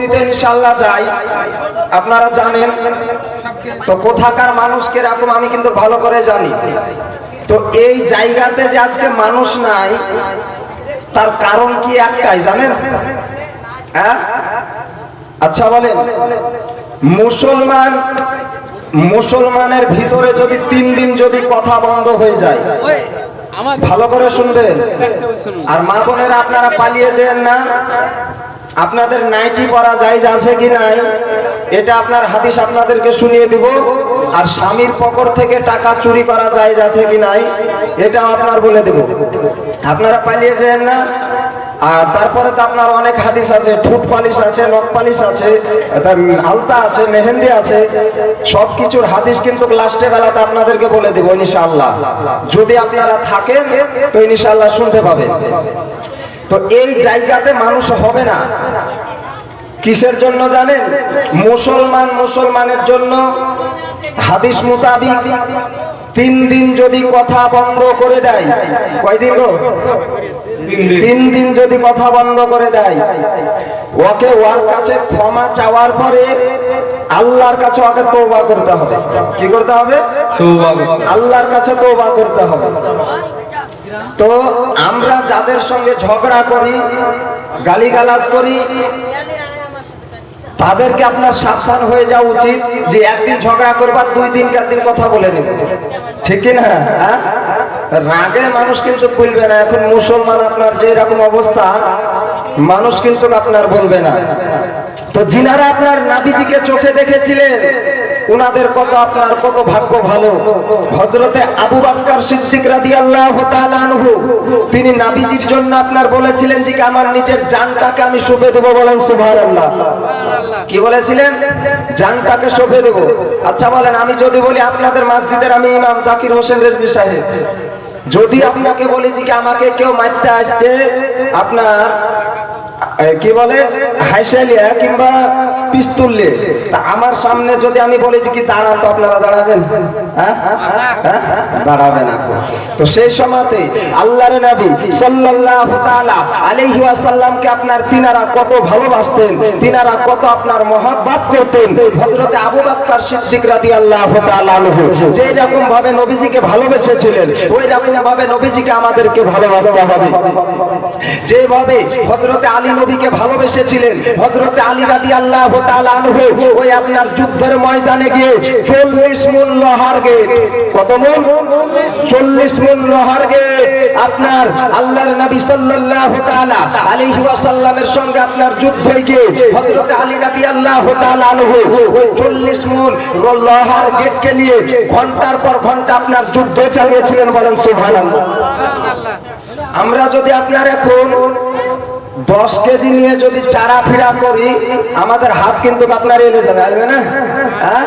পরবর্তীতে ইনশাল্লাহ যাই। আপনারা জানেন তো কোথাকার মানুষ কীরকম আমি কিন্তু ভালো করে জানি। তো এই জায়গাতে যে আজকে মানুষ নাই তার কারণ কি একটাই জানেন? হ্যাঁ? আচ্ছা বলেন। মুসলমান মুসলমানের ভিতরে যদি তিন দিন যদি কথা বন্ধ হয়ে যায় ভালো করে শুনবেন। আর মা বোনেরা আপনারা পালিয়ে যেন না। আপনাদের নাইটি পরা জায়জ আছে কি নাই? এটা আপনার হাদিস আপনাদেরকে শুনিয়ে দিব। আর স্বামীর পকর থেকে টাকা চুরি করা জায়জ আছে কি নাই এটা আপনার বলে দেব। আপনারা পালিয়ে যেন না। আর তারপরে তো আপনার অনেক হাদিস আছে, ঠুট পালিশ আছে, নখ পালিশ আছে আলতা আছে, মেহেন্দি আছে। সব কিছুর হাদিস কিন্তু লাস্টে বেলাতে আপনাদেরকে বলে দেবো ইনশাআল্লাহ। যদি আপনারা থাকেন, তো ইনশাআল্লাহ শুনতে পাবেন। তো এই জায়গাতে মানুষ হবে না। কিসের জন্য জানেন? মুসলমান মুসলমানের জন্য হাদিস মোতাবিক তিন দিন যদি কথা বন্ধ করে দেয় কয়দিন গো? তিন দিন। যদি কথা বন্ধ করে দেয় ওকে ওর কাছে ক্ষমা চাওয়ার পরে আল্লাহর কাছে ওকে তৌবা করতে হবে। কি করতে হবে? আল্লাহর কাছে তৌবা করতে হবে। তো আমরা যাদের সঙ্গে ঝগড়া করি, গালিগালাজ করি, তাদেরকে আপনার সাবধান হয়ে যাওয়া উচিত যে একদিন ঝগড়া করবার দুই দিন, চার দিন কথা বলে নেব। ঠিক না হ্যাঁ? রাগে মানুষ কিন্তু বলবে না। এখন মুসলমান আপনার যে এরকম অবস্থা, মানুষ কিন্তু আপনার বলবে না। তো যিনারা আপনার নাবিজিকে চোখে দেখেছিলেন উনাদের কত আপনার কত ভাগ্য ভালো। হজরতে আবু বাক্কার সিদ্দিক রাদিয়াল্লাহু তাআলা আনহু তিনি নাবিজির জন্য আপনার বলেছিলেন যে কি আমার নিজের জানটাকে আমি শুভে দেব বলেন সুবহানাল্লাহ। কি বলেছিলেন? জানটাকে শোভে দেব। আচ্ছা বলেন আমি যদি বলি আপনাদের মসজিদের আমি ইমাম জাকির হোসেন রেজবি সাহেব যদি আপনাকে বলি যে কি আমাকে কেউ মারতে আসছে আপনার কি বলে? হাইসালিয়া কিংবা পিস্তুললে। আমার সামনে যদি আমি বলি যে কি দাঁড়ান তো আপনারা দাঁড়াবেন? হ্যাঁ? হ্যাঁ? দাঁড়াবেন তো সেই সময়তে আল্লাহর নবী আপনার তিনারা কত ভালোবাসতেন, তিনারা কত আপনার মহব্বত করতেন। হযরতে আবু বকর সিদ্দিক রাদিয়াল্লাহু তাআলা আনহু যে রকম ভাবে নবীজিকে ভালোবেসেছিলেন, ওই রকম ভাবে নবীজিকে আমাদেরকে ভালোবাসতে হবে। যেভাবে হযরতে আলী নবীকে ভালোবেসেছিলেন। হযরতে আলী তাআলা আনহু ওই আপনার যুদ্ধের ময়দানে গিয়ে 40 মন লোহার গেট। কত মন 40 মন লোহার গেট। আপনার আল্লাহর নবী সাল্লাল্লাহু তাআলা আলাইহি ওয়াসাল্লামের সঙ্গে আপনার যুদ্ধে গিয়ে হযরতে আলী আনহু ওই 40 মন লোহার গেটকে নিয়ে ঘণ্টার পর ঘণ্টা আপনার যুদ্ধ চালিয়েছিলেন বলেন সুবহানাল্লাহ। আমরা যদি আপনার এখন দশ কেজি নিয়ে যদি চারা ফিরা করি, আমাদের হাত কিন্তু আপনার এলে যাবে, আসবে না? হ্যাঁ?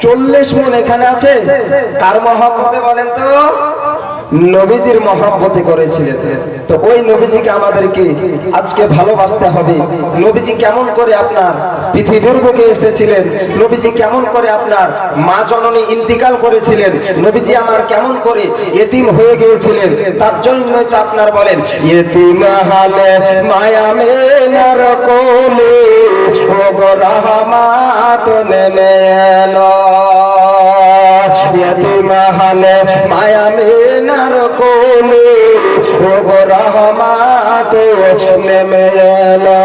চল্লিশ মন এখানে আছে। তার মহাপদে বলেন তো। নবীজির মহব্বতে করেছিলেন। তো ওই নবীজিকে আমাদেরকে আজকে ভালোবাসতে হবে। নবীজি কেমন করে আপনার পৃথিবীর বুকে এসেছিলেন? নবীজি কেমন করে আপনার মা জননী ইন্তিকাল করেছিলেন? নবীজি আমার কেমন করে এতিম হয়ে গিয়েছিলেন? তার জন্যই তো আপনার বলেন, এতিম হালে মায়া মেনার কোলে ও গো রহমাত নেমে এলো এতিম হালে মায়া মেনার কোলে ও গো রহমাত নেমে এলো।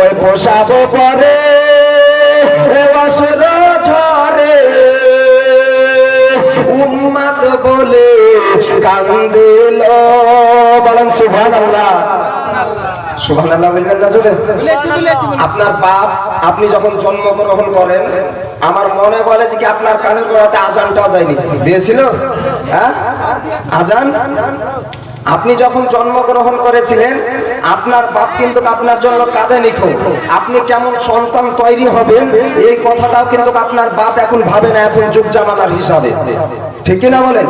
ওই পোষাবো পরে ঝরে, উম্মাদ বলে কান্দিল। বলেন সুভান আল্লাহ বলবেন না আপনার বাপ আপনি যখন জন্মগ্রহণ করেন আমার মনে বলে যে কি আপনার কানে গোড়াতে আজানটাও দেয়নি? দিয়েছিল? হ্যাঁ? আজান? আপনি যখন জন্মগ্রহণ করেছিলেন আপনার বাপ কিন্তু আপনার জন্য কাঁদে নিখো আপনি কেমন সন্তান তৈরি হবেন এই কথাটাও কিন্তু আপনার বাপ এখন ভাবে না এখন যুগ জামানার হিসাবে। ঠিক না বলেন?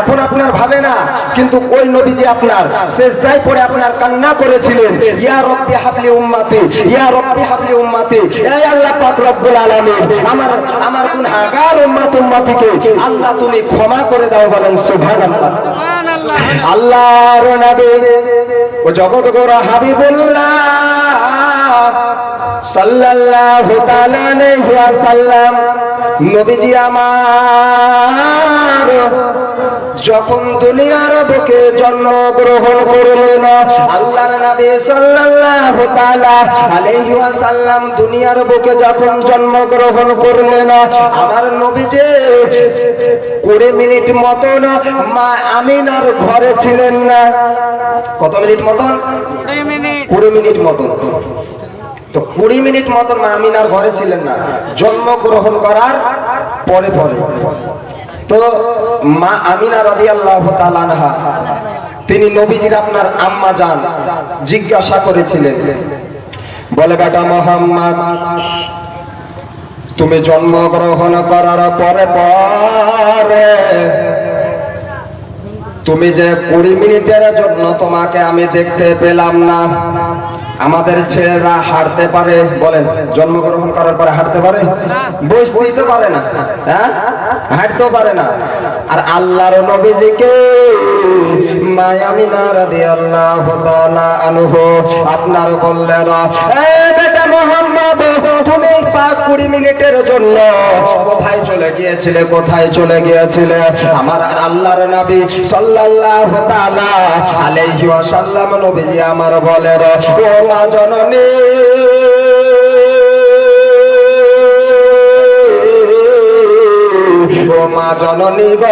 এখন আপনার ভাবে না কিন্তু ওই নবীজি আপনার শেষদায় পড়ে আপনার কান্না করেছিলেন ইয়া রব্বি হাবলি উম্মাতি ইয়া রব্বি হাবলি উম্মাতি এই আল্লাহ পাক রব্বুল আলামিন আমার আমার গুনাহগার উম্মত উম্মতিকে আল্লাহ তুমি ক্ষমা করে দাও বলেন সুবহানাল্লাহ। সুবহানাল্লাহ। আল্লাহর নবী। ও জগত গোরা হাবিবুল্লাহ সাল্লাল্লাহু তাআলা আলাইহি ওয়াসাল্লাম। নবীজি আমার যখন দুনিয়ার বুকে জন্মগ্রহণ করলেন আল্লাহর নবী সাল্লাল্লাহু তাআলা আলাইহি ওয়াসাল্লাম দুনিয়ার বুকে যখন জন্মগ্রহণ করলেন আমার নবীজি কুড়ি মিনিট মতন মা আমিনার ঘরে ছিলেন না। কত মিনিট মতন? কুড়ি মিনিট। মতন। তো কুড়ি মিনিট মতন মা আমিনার ঘরে ছিলেন না। জন্মগ্রহণ করার পরে পরে। তো মা আমিনা রাদি আল্লাহ তালানহা তিনি নবীজির আপনার আম্মা যান, জিজ্ঞাসা করেছিলেন, বলে, বেটা মোহাম্মদ, তুমি জন্মগ্রহণ করার পরে পরে তুমি যে কুড়ি মিনিটের জন্য তোমাকে আমি দেখতে পেলাম না আমাদের ছেলেরা হারতে পারে বলেন জন্মগ্রহণ করার পরে হাঁটতে পারে? বসতেই পারে না। হ্যাঁ? হাঁটতেও পারে না। আর আল্লাহর নবীজিকে মায়ামিনা রাদিয়াল্লাহু তাআলা আনহু আপনার বললেন এ বেটা মোহাম্মদ তুমি পাক কুড়ি মিনিটের জন্য কোথায় চলে গিয়েছিলে কোথায় চলে গিয়েছিলে? আমার আল্লাহর নবী সাল্লাল্লাহু তাআলা আলাইহি ওয়াসাল্লাম নবীজি আমার বলেন ও মা জননী। মা জননী গ,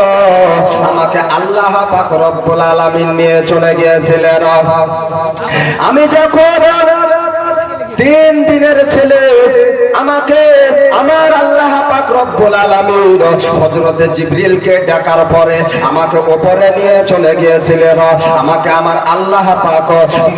আমাকে আল্লাহ পাক রব্বুল আলামিন নিয়ে চলে গিয়েছিলেন। আমি যখন তিন দিনের ছেলে আমাকে আমার আল্লাহ পাক রব্বুল আলামিন হযরতে জিবরিলকে ডাকার পরে আমাকে উপরে নিয়ে চলে গিয়েছিলেন। আমাকে আমার আল্লাহ পাক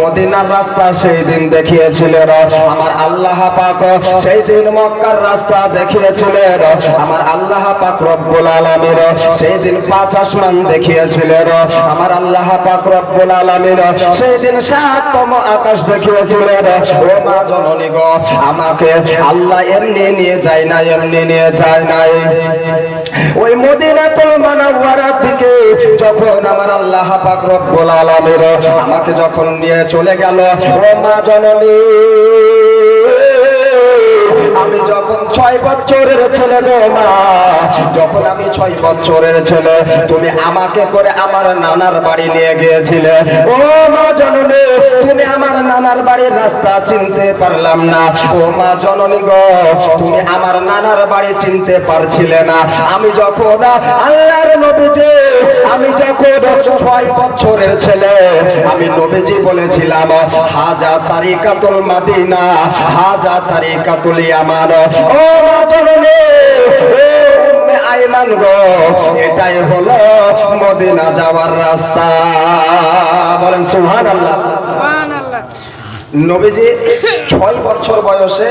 মদিনার রাস্তা সেই দিন দেখিয়েছিলেন। আমার আল্লাহ পাক সেই দিন মক্কার রাস্তা দেখিয়েছিলেন। আমার আল্লাহ পাক রব্বুল আলামিন সেই দিন পাঁচ আসমান দেখিয়েছিলেন। আমার আল্লাহ পাক রব্বুল আলামিন সেই দিন সাততম আকাশ দেখিয়েছিলেন। ও মা জননী গো, আমাকে আল্লাহ এমনি নিয়ে যায় না, এমনি নিয়ে যায় নাই। ওই মদিনা তো মানওয়ারার দিকে যখন আমার আল্লাহ পাক রব্বুল আলামিন আমাকে যখন নিয়ে চলে গেল ও মা জননী। যখন ছয় বছরের ছেলে মা, যখন আমি ছয় বছরের ছেলে, তুমি আমাকে করে আমার নানার বাড়ি নিয়ে গিয়েছিলে। ও মা জননী, তুমি আমার নানার বাড়ির রাস্তা চিনতে পারলাম না। ও মা জননী গো, তুমি আমার নানার বাড়ি চিনতে পারছিলে না। আমি যখন আল্লাহর নবীজি, আমি যখন ছয় বছরের ছেলে, আমি নবীজি বলেছিলাম, হাজা তারিকাতুল মাদিনা, হাজা তারিকাতুল ইয়ামান। ও মা জননী আইমান গো এটাই হলো মদিনা যাওয়ার রাস্তা। বলেন সুবহানাল্লাহ। নবীজি ছয় বছর বয়সে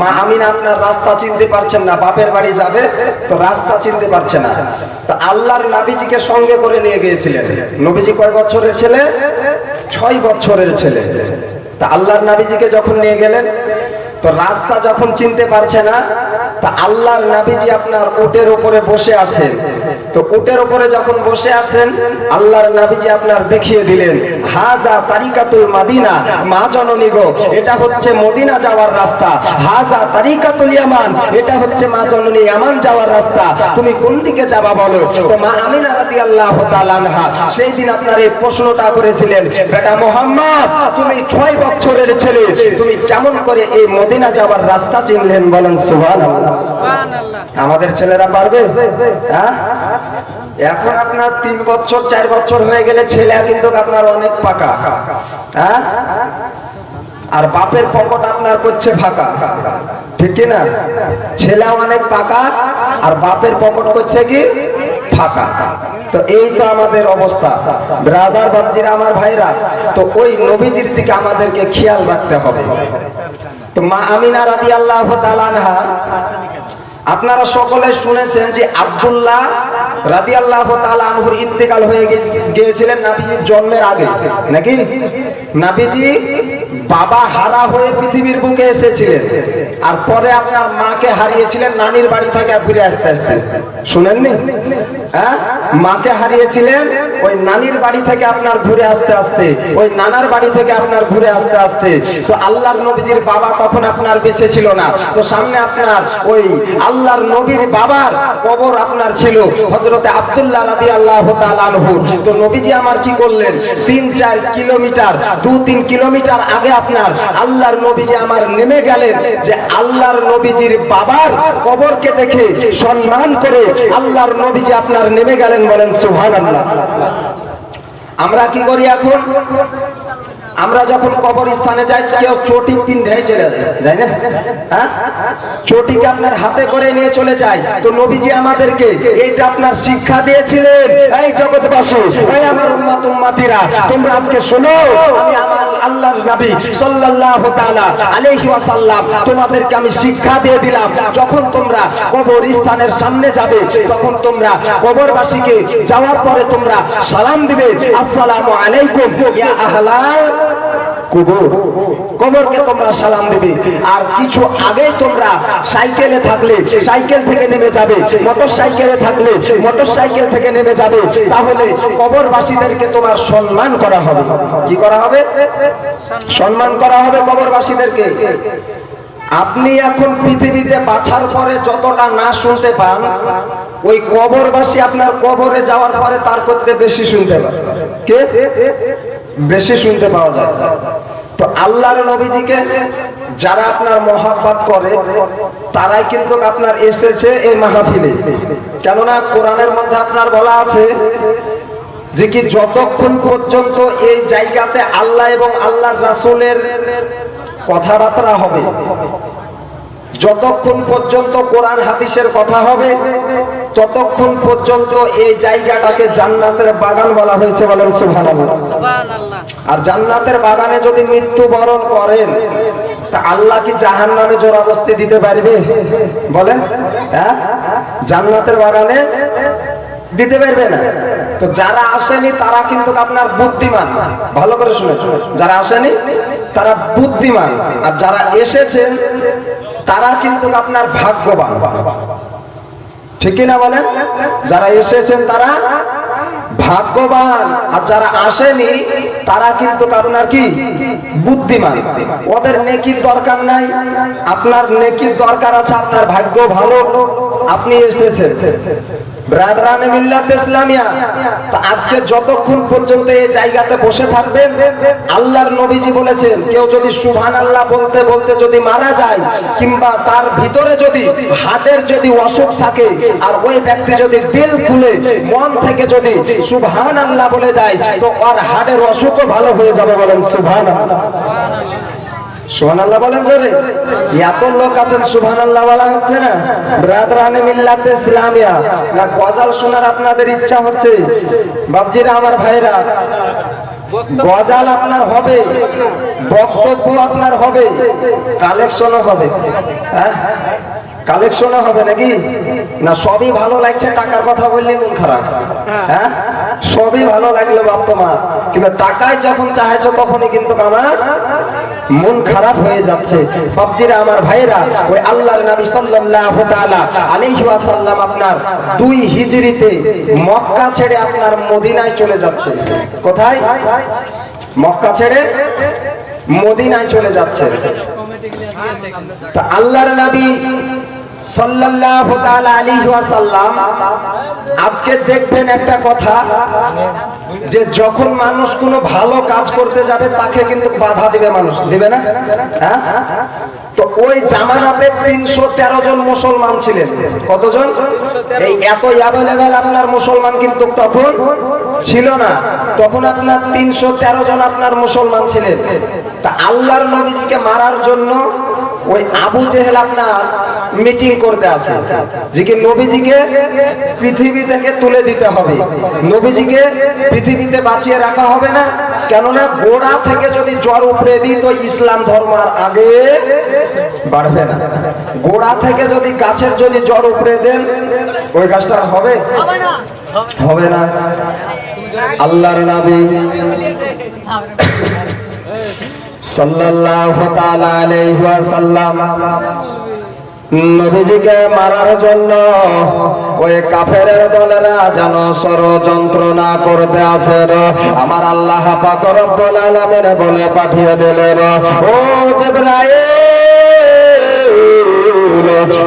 মা আমিন আপনার রাস্তা চিনতে পারছেন না বাপের বাড়ি যাবে তো রাস্তা চিনতে পারছে না। তো আল্লাহর নাবিজিকে সঙ্গে করে নিয়ে গিয়েছিলেন। নবীজি কয় বছরের ছেলে? ছয় বছরের ছেলে। তা আল্লাহর নাবিজিকে যখন নিয়ে গেলেন তো রাস্তা যখন চিনতে পারছে না তা আল্লাহর নাবিজি আপনার উটের উপরে বসে আছেন। তো উটের উপরে যখন বসে আছেন আল্লাহর নাবিজি আপনার দেখিয়ে দিলেন হাজা তারিকাতুল মাদিনা মা জননী গো এটা হচ্ছে মদিনা যাওয়ার রাস্তা। হাজা তারিকাতুল ইয়ামান এটা হচ্ছে মা জননী ইয়ামান যাওয়ার রাস্তা। তুমি কোন দিকে যাবা বলো? তো মা আমিনা রাদিয়াল্লাহু তাআলা আনহা সেই দিন আপনার এই প্রশ্নটা করেছিলেন বেটা মোহাম্মদ তুমি ছয় বছরের ছেলে তুমি কেমন করে এই মদিনা যাওয়ার রাস্তা চিনলেন? বলেন সুবহানাল্লাহ। সুবহানাল্লাহ। আমাদের ছেলেরা পারবে? হ্যাঁ? এখন আপনার তিন বছর, চার বছর হয়ে গেলে ছেলে কিন্তু আপনার অনেক পাকা। হ্যাঁ? আর বাপের পকেট আপনার করছে ফাঁকা। ঠিক না? ছেলে অনেক পাকা, আর বাপের পকেট করছে কি? ফাঁকা। তো এই তো আমাদের অবস্থা। ব্রাদার বাবজিরা আমার ভাইরা, তো ওই নবীজির দিকে আমাদেরকে খেয়াল রাখতে হবে। তো মা আমিনা রাদি আল্লাহ আপনারা সকলে শুনেছেন যে আব্দুল্লাহ রাদি আল্লাহ আনহুর ইন্তেকাল হয়ে গিয়েছিলেন নাবিজির জন্মের আগে। নাকি? নাবিজি বাবা হারা হয়ে পৃথিবীর বুকে এসেছিলেন। আর পরে আপনার মাকে হারিয়েছিলেন, নানির বাড়ি থেকে ঘুরে আসতে আসতে। শুনেননি? হ্যাঁ? মাকে হারিয়েছিলেন, ওই নানির বাড়ি থেকে আপনার ঘুরে আসতে আসতে, ওই নানার বাড়ি থেকে আপনার ঘুরে আসতে আসতে। তো আল্লাহর নবীজির বাবা তখন আপনার বেঁচে ছিল না। তো সামনে আপনার ওই আল্লাহর নবীর বাবার কবর আপনার ছিল হজরতে আব্দুল্লাহ রাদি আল্লাহ তো নবীজি আমার কি করলেন? তিন চার কিলোমিটার, দু তিন কিলোমিটার আগে আপনার আল্লাহর নবীজি আমার নেমে গেলেন, যে আল্লাহর নবীজির বাবার কবরকে দেখে সম্মান করে আল্লাহর নবীজি আপনার নেমে গেলেন বলেন সুহান আমরা কি করি এখন? আমরা যখন কবরস্থানে যাই, কেউ চটি পিন্ধে চলে যায়। যাই না? হ্যাঁ? চটিকে আপনার হাতে করে নিয়ে চলে যায়। তো নবীজি আমাদেরকে, এইটা আপনার শিক্ষা দিয়েছিলেন। এই জগৎবাসী, এই আমার উম্মাত উম্মাতিরা, তোমরা আজকে শোনো, আমি আমার আল্লাহর নবী সাল্লাল্লাহু তাআলা আলাইহি ওয়াসাল্লাম তোমাদেরকে আমি শিক্ষা দিয়ে দিলাম। যখন তোমরা কবরস্থানের সামনে যাবে, তখন তোমরা কবরবাসীকে যাওয়ার পরে তোমরা সালাম দিবে। আসসালামু আলাইকুম, ইয়া আহলাল কবর কবরকে তোমরা সালাম দেবে। আর কিছু আগে তোমরা সাইকেলে থাকলে, সাইকেল থেকে নেমে যাবে। মোটর থাকলে মোটর থেকে নেমে যাবে। তাহলে কবরবাসীদেরকে তোমার সম্মান করা হবে। কি করা হবে? সম্মান করা হবে কবরবাসীদেরকে। আপনি এখন পৃথিবীতে বাছার পরে যতটা না শুনতে পান, ওই কবরবাসী আপনার কবরে যাওয়ার পরে তার করতে বেশি শুনতে পান কে? বেশি শুনতে পাওয়া যায়। তো আল্লাহর নবীজিকে যারা আপনার মহাব্বাত করে, তারাই কিন্তু আপনার এসেছে এই মাহফিলে। কেননা কোরআনের মধ্যে আপনার বলা আছে যে কি যতক্ষণ পর্যন্ত এই জায়গাতে আল্লাহ এবং আল্লাহর রাসুলের কথাবার্তা হবে যতক্ষণ পর্যন্ত কোরআন হাদিসের কথা হবে ততক্ষণ পর্যন্ত এই জায়গাটাকে জান্নাতের বাগান বলা হয়েছে বলেন সুবহানাল্লাহ। আর জান্নাতের বাগানে যদি মৃত্যুবরণ করেন তা আল্লাহ কি জাহান নামে দিতে পারবে? বলেন হ্যাঁ? জান্নাতের বাগানে দিতে পারবে না। তো যারা আসেনি তারা কিন্তু আপনার বুদ্ধিমান। ভালো করে শুনে। যারা আসেনি তারা বুদ্ধিমান। আর যারা এসেছেন তারা কিন্তু আপনার ভাগ্যবান। ঠিক না বলেন? যারা এসেছেন তারা ভাগ্যবান, আর যারা আসেনি, তারা কিন্তু আপনার কি? বুদ্ধিমান। ওদের নেকির দরকার নাই। আপনার নেকির দরকার আছে, আপনার ভাগ্য ভালো। আপনি এসেছেন। ইসলামিয়া আজকে পর্যন্ত এই জায়গাতে বসে থাকবেন, আল্লাহর বলেছেন, কেউ যদি বলতে বলতে যদি মারা যায়, কিংবা তার ভিতরে যদি হার্টের যদি অসুখ থাকে, আর ওই ব্যক্তি যদি দিল খুলে, মন থেকে যদি সুবহান আল্লাহ বলে যায় তো হার্টের অসুখও ভালো হয়ে যাবে বলেন সুবহান আল্লাহ এত লোক হচ্ছে না? মিল্লাতে না, গজাল শোনার আপনাদের ইচ্ছা হচ্ছে? বাবজিরা আমার ভাইরা গজাল আপনার হবে, বক্তব্য আপনার হবে, কালেকশনও হবে। হ্যাঁ? কালেকশনও হবে নাকি? না, সবই ভালো লাগছে, টাকার কথা বললে মন খারাপ। হ্যাঁ? সবই ভালো লাগল, বাপ তোমার। কিন্তু টাকায় যখন চাইছো, তখনই কিন্তু আমার মন খারাপ হয়ে যাচ্ছে। বাপজিরা, আমার ভাইরা ওই আল্লাহর নবী সাল্লাল্লাহু তাআলা আলাইহি ওয়াসাল্লাম আপনার দুই হিজরিতে মক্কা ছেড়ে আপনার মদিনায় চলে যাচ্ছে। কোথায়? মক্কা ছেড়ে মদিনায় চলে যাচ্ছে। আল্লাহর নবী আজকে দেখবেন একটা কথা, যে যখন মানুষ কোনো ভালো কাজ করতে যাবে, তাকে কিন্তু বাধা দিবে মানুষ। দিবে না? হ্যাঁ? তো ওই জামানাতে তিনশো তেরো জন মুসলমান ছিলেন। কতজন? এই এত অ্যাভেলেবেল আপনার মুসলমান কিন্তু তখন ছিল না। তখন আপনার তিনশো তেরো জন আপনার মুসলমান ছিলেন। তা আল্লাহর নবীজিকে মারার জন্য ওই আবু জেহেল আপনার মিটিং করতে আছে। যে কি নবীজিকে পৃথিবী থেকে তুলে দিতে হবে। নবীজিকে পৃথিবীতে বাঁচিয়ে রাখা হবে না। কেননা গোড়া থেকে যদি জ্বর উপড়ে দিই তো ইসলাম ধর্ম আর আগে বাড়বে না। গোড়া থেকে যদি গাছের যদি জ্বর উপড়ে দেন, ওই গাছটা হবে? হবে না। আল্লাহর নাবি সাল্লাল্লাহু তাআলা আলাইহি ওয়াসাল্লাম নবীজিকে মারার জন্য ওই কাফের দলেরা যেন ষড়যন্ত্র না করতে আছে আমার আল্লাহ পাকর বলে পাঠিয়ে দিলেন, ও জিবরাইল!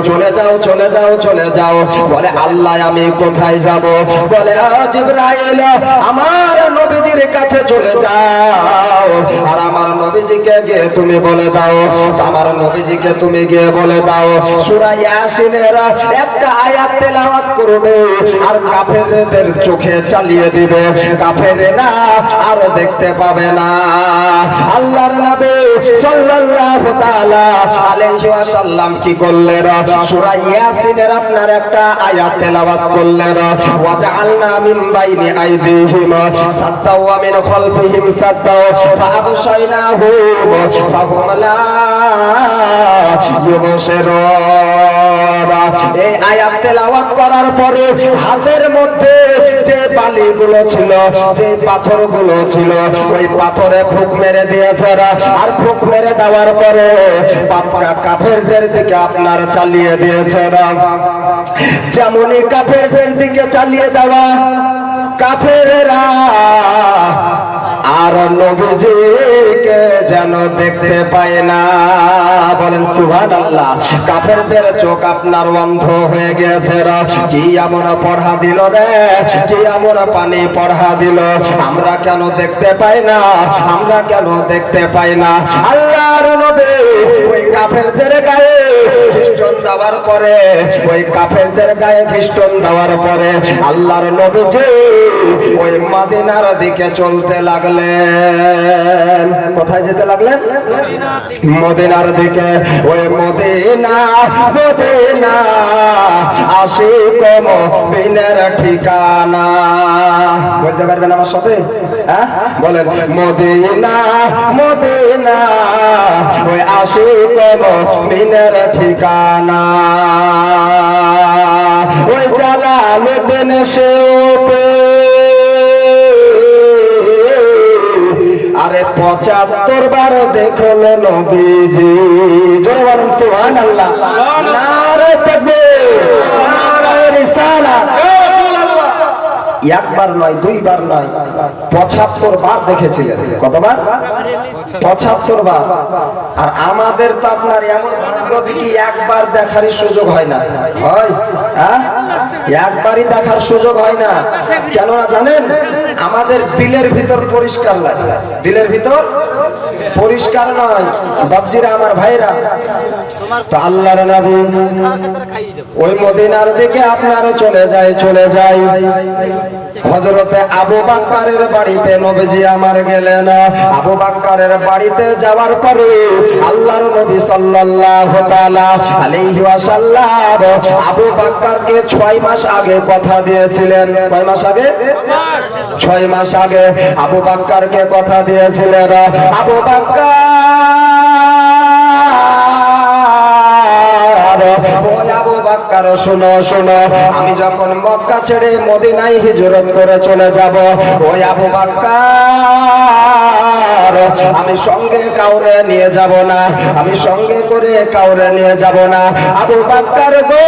চলে যাও চলে যাও চলে যাও। বলে, আল্লাহ, আমি কোথায় যাব? বলে, "আ জিবরাইল, আমার নবীজির কাছে চলে যাও। আর আমার নবীজিকে গিয়ে তুমি বলে দাও। আমার নবীজিকে তুমি গিয়ে বলে দাও। ইয়াসিনের একটা আয়াত তেলাওয়াত করবে, আর কাফেরদের চোখে চালিয়ে দিবে। কাফেরেরা আর দেখতে পাবে না। আল্লাহর নবী সাল্লাল্লাহু তাআলা আলাইহি ওয়াসাল্লাম কি আপনার একটা আয়াত তেলাওয়াত করলেন ওয়াজআলনা মিন বাইনি আইদিহিম করার পরে হাতের মধ্যে যে বালিগুলো ছিল, যে পাথরগুলো ছিল, ওই পাথরে ফুক মেরে দিয়েছে আর ফুক মেরে দেওয়ার পরে কাফেরদের দিকে আপনার চালিয়ে দিয়েছে যেমনই কাফেরদের দিকে চালিয়ে দেওয়া কাফেরেরা, আর নবীজিকে যেন দেখতে পায় না। বলেন সুহান আল্লাহ কাফেরদের চোখ আপনার বন্ধ হয়ে গেছে। কি এমন পড়া দিল রে? কি এমন পানি পড়া দিল? আমরা কেন দেখতে পাই না? আমরা কেন দেখতে পাই না? ওই কাফেরদের গায়ে খ্রিস্টন দেওয়ার পরে, ওই কাফেরদের গায়ে খ্রিস্টন দেওয়ার পরে আল্লাহর নবীজি ওই মাদিনার দিকে চলতে লাগলেন। কোথায় যেতে লাগলেন? মদিনার দিকে। ওই মদিনা মদিনা আসি কম বিনের ঠিকানা। বলতে পারবেন আমার সাথে? হ্যাঁ? বলেন, মদিনা মদিনা, ওই আসি কম বিনের ঠিকানা। ওই জালালুদ্দিন সে আরে পঁচাত্তর বার দেখল নবীজি। জোরে সুবহানাল্লাহ। নারে একবার নয়, দুইবার নয়, পঁচাত্তর বার দেখেছিলেন। কতবার? পঁচাত্তর বার। আর আমাদের তো আপনার এমন কি একবার দেখারই সুযোগ হয় না? হয় হ্যাঁ? একবারই দেখার সুযোগ হয় না। কেননা জানেন, আমাদের দিলের ভিতর পরিষ্কার লাগে। দিলের ভিতর পরিষ্কার নয়। বাবজিরা আমার ভাইরা আল্লাহর নবী ওই মদিনার দিকে আপনারা চলে যায় চলে যায়। হজরতে আবু বাক্কারের বাড়িতে নবীজি আমার গেলেন। আবু বাক্কারের বাড়িতে যাওয়ার পরে আল্লাহর নবী সাল্লাল্লাহু তাআলা আলাইহি ওয়াসাল্লাম আবু বাক্কারকে 6 মাস আগে কথা দিয়েছিলেন। কয় মাস আগে? ছয় মাস আগে আবু বাক্কারকে কথা দিয়েছিলেন। আবু বাক্কার বাক্কার শোনো শোনো। আমি যখন মক্কা ছেড়ে মদিনায় হিজরত করে চলে যাব, ওই আবু বাক্কার, আমি সঙ্গে কাউরে নিয়ে যাব না, আমি সঙ্গে করে কাউরে নিয়ে যাব না। আবু বাক্কার গো,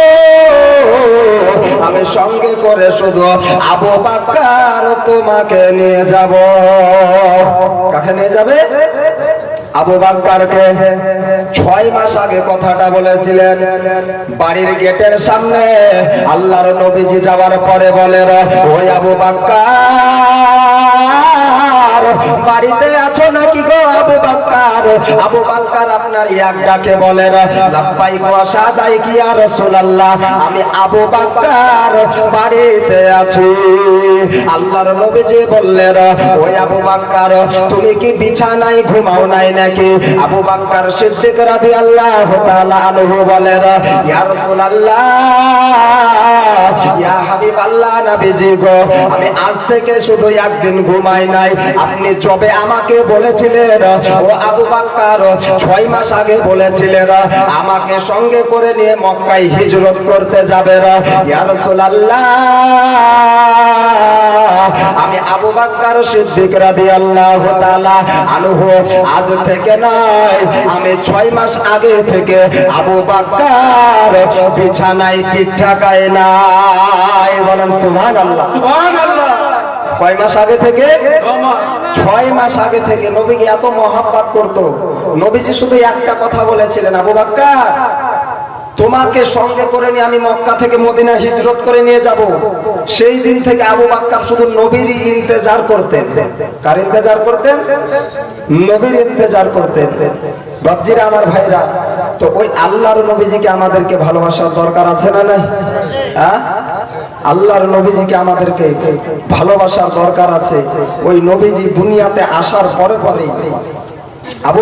আমি সঙ্গে করে শুধু আবু বাক্কার তোমাকে নিয়ে যাব। কাকে নিয়ে যাবে? আবু বাক্কারকে ছয় মাস আগে কথাটা বলেছিলেন, বাড়ির গেটের সামনে আল্লাহর নবীজি যাওয়ার পরে বলেন ওই আবু বাক্কার বাড়িতে আছো নাকি গো আবু বাক্কার? আবু বাক্কার আপনার এক ডাকে বলেন লাব্বাই গো সাদাই কি আর রাসূলুল্লাহ, আমি আবু বাক্কার, বাড়িতে আছি। আল্লাহর নবীজি বললেন, ওই আবু বাক্কার, তুমি কি বিছানায় ঘুমাও নাই নাকি? আবু বাক্কার সিদ্দিক রাদিয়াল্লাহু তাআলা আনহু বলেন, ইয়া রাসূলুল্লাহ, ইয়া হাবিবাল্লাহ নবীজি গো, আমি আজ থেকে শুধু একদিন ঘুমাই নাই। আপনি যবে আমাকে বলেছিলেন, ও আবু বাক্কার, ছয় মাস আগে বলেছিলেন, আমাকে সঙ্গে করে নিয়ে মক্কায় হিজরত করতে যাবে আমি আবু বাক্কার সিদ্দিক রাদিয়াল্লাহু তাআলা আনহু। আজ থেকে নয়, আমি ছয় মাস আগে থেকে আবু বাক্কার বিছানায় পিঠ ঠাকায় নাই। বলেন সুবহানাল্লাহ। কয় মাস আগে থেকে? ছয় মাস। আগে থেকে নবীকে এত মহাব্বাত করত। নবীজি শুধু একটা কথা বলেছিলেন আবু বাক্কার তোমাকে সঙ্গে করে নিয়ে আমি মক্কা থেকে মদিনা হিজরত করে নিয়ে যাব। সেই দিন থেকে আবু বাক্কার শুধু নবীর ইন্তেজার করতেন। কার ইন্তেজার করতেন? নবীর ইন্তেজার করতেন। বাবজিরা আমার ভাইরা তো ওই আল্লাহর নবীজিকে আমাদেরকে ভালোবাসার দরকার আছে না নাই? হ্যাঁ? আল্লাহর নবীজিকে আমাদেরকে ভালোবাসার দরকার আছে। ওই নবীজি দুনিয়াতে আসার পরে পরে আবু